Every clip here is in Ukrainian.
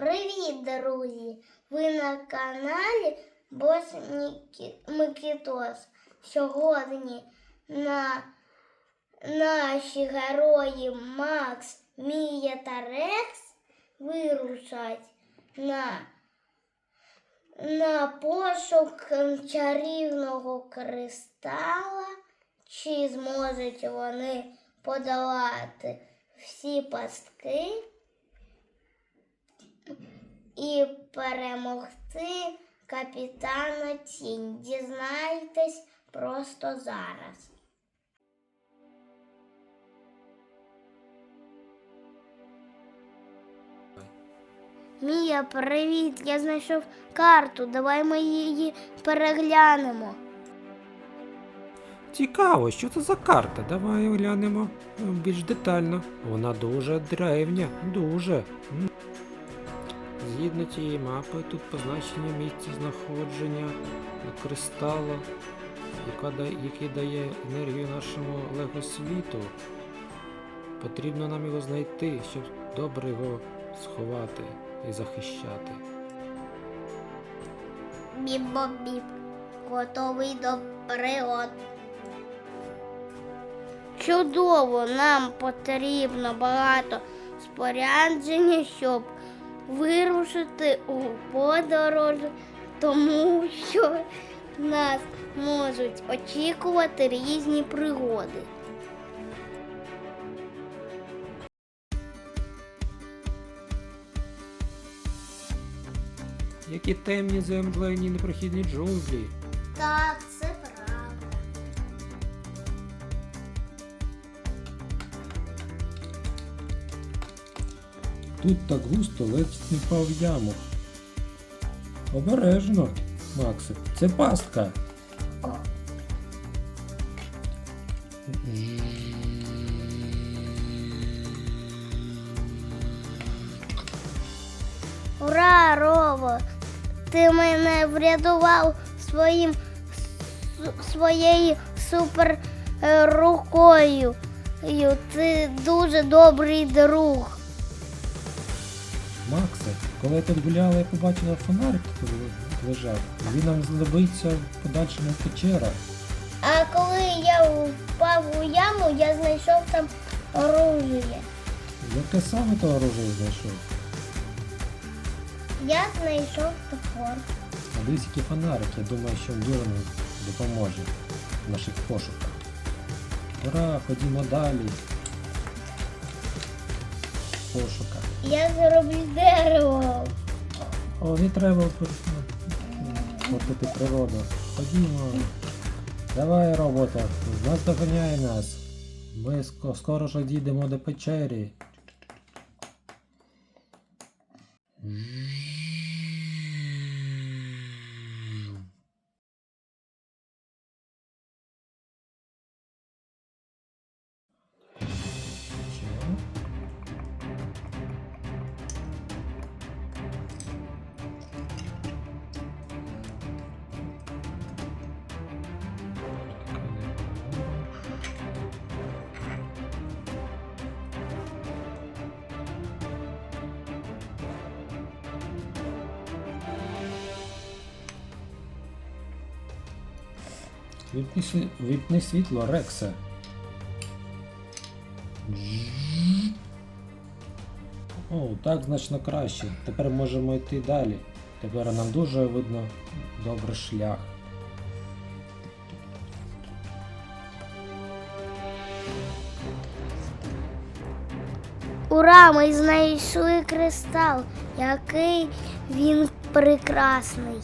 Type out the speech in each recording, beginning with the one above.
Привіт, друзі! Ви на каналі Бос Микітос. Сьогодні на наші герої Макс, Мія та Рекс вирушать на, на пошук чарівного кристала. Чи зможуть вони подолати всі пастки? І перемогти капітана Тінь. Дізнайтесь просто зараз. Мія, привіт! Я знайшов карту. Давай ми її переглянемо. Цікаво, що це за карта? Давай глянемо е, більш детально. Вона дуже древня, дуже. Згідно цієї мапи, тут позначення місця знаходження кристала, який дає енергію нашому лего-світу. Потрібно нам його знайти, щоб добре його сховати і захищати. Бібо-біб. Готовий до пригод. Чудово, нам потрібно багато спорядження, щоб вирушити у подорож, тому що нас можуть очікувати різні пригоди. Які темні землені непрохідні джунглі. Так, це Тут так густо ледь не впав яму. Обережно, Максе, це пастка. Ура, Рово! Ти мене врятував своїм своєю супер е, рукою. Ти дуже добрий друг. Максе, коли ти гуляла, я побачила фонарик тут лежав. Він нам знадобиться в подальшому печерах. А коли я впав у яму, я знайшов там оружие. Яке саме то оружие знайшов? Я знайшов топор. А дивись, який фонарик, я думаю, що він дуже нам допоможе в наших пошуках. Ура, ходімо далі. Пошуках. Я зроблю дерево. О, не треба портити природу. Ходімо. Давай, робота, нас доганяє нас. Ми ско- скоро ж дійдемо до печері. Віпни, сві- віпни світло, Рексе. О, так значно краще. Тепер можемо йти далі. Тепер нам дуже видно добре шлях. Ура! Ми знайшли кристал. Який він прекрасний.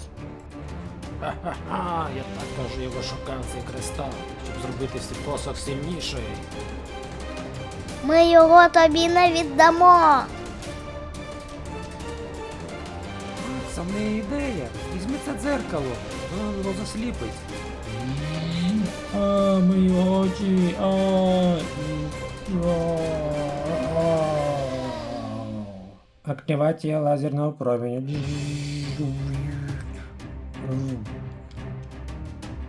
Ха-ха-ха, я також його шукав цей кристал, щоб зробити свій посох сильніший. Ми його тобі не віддамо. Це в неї ідея. Візьми це дзеркало, воно його засліпить. А, мої очі. А, Активація лазерного променю.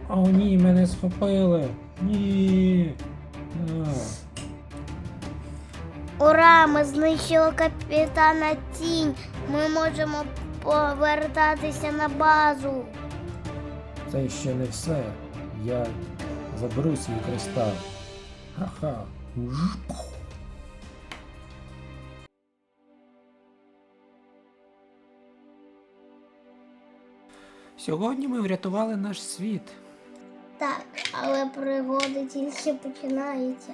О, ні, мене схопили. Ні. А. Ура! Ми знищили капітана Тінь. Ми можемо повертатися на базу. Це ще не все. Я заберу свій кристал. Ха-ха. Сьогодні ми врятували наш світ. Так, але пригоди тільки починаються.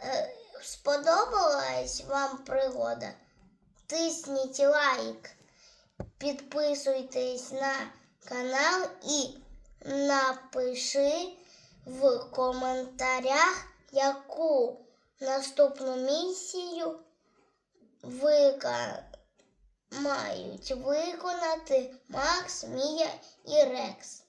Е, Сподобалась вам пригода? Тисніть лайк, підписуйтесь на канал і напиши в коментарях, яку наступну місію вика... мають виконати Макс, Мія і Рекс.